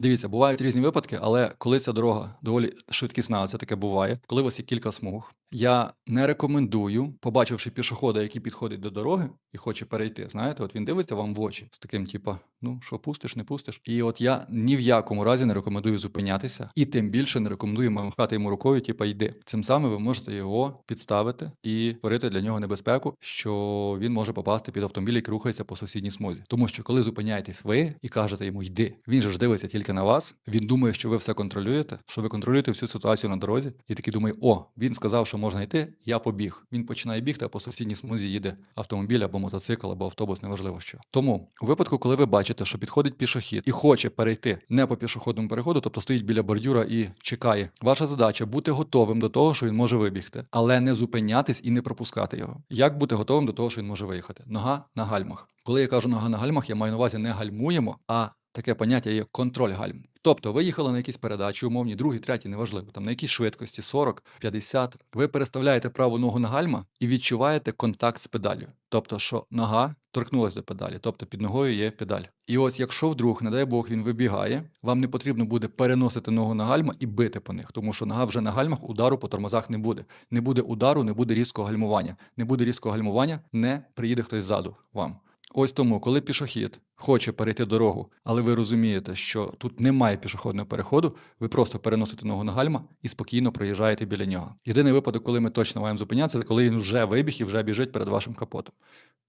Дивіться, бувають різні випадки, але коли ця дорога доволі швидкісна, це таке буває, коли у вас є кілька смуг. Я не рекомендую, побачивши пішохода, який підходить до дороги і хоче перейти. Знаєте, от він дивиться вам в очі з таким, типа, ну що пустиш, не пустиш. І от я ні в якому разі не рекомендую зупинятися, і тим більше не рекомендую махати йому рукою, типа йди. Цим самим ви можете його підставити і створити для нього небезпеку, що він може попасти під автомобіль, який рухається по сусідній смузі. Тому що коли зупиняєтесь ви і кажете йому йди, він же ж дивиться тільки на вас. Він думає, що ви все контролюєте, що ви контролюєте всю ситуацію на дорозі, і такий думає: о, він сказав, що можна йти, я побіг. Він починає бігти, а по сусідній смузі їде автомобіль або мотоцикл, або автобус, неважливо що. Тому у випадку, коли ви бачите, що підходить пішохід і хоче перейти не по пішохідному переходу, тобто стоїть біля бордюра і чекає. Ваша задача бути готовим до того, що він може вибігти, але не зупинятись і не пропускати його. Як бути готовим до того, що він може виїхати? Нога на гальмах. Коли я кажу нога на гальмах, я маю на увазі не гальмуємо, а таке поняття є контроль гальм. Тобто ви їхали на якісь передачі, умовні, другий, третій, неважливо, там на якійсь швидкості 40, 50, ви переставляєте праву ногу на гальма і відчуваєте контакт з педаллю. Тобто, що нога торкнулася до педалі, тобто під ногою є педаль. І ось якщо вдруг, не дай Бог, він вибігає, вам не потрібно буде переносити ногу на гальма і бити по них, тому що нога вже на гальмах удару по тормозах не буде. Не буде удару, не буде різкого гальмування. Не буде різкого гальмування, не приїде хтось ззаду вам. Ось тому, коли пішохід хоче перейти дорогу, але ви розумієте, що тут немає пішохідного переходу, ви просто переносите ногу на гальма і спокійно проїжджаєте біля нього. Єдиний випадок, коли ми точно маємо зупинятися, це коли він вже вибіг і вже біжить перед вашим капотом.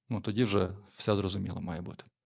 Ну тоді вже все зрозуміло має бути.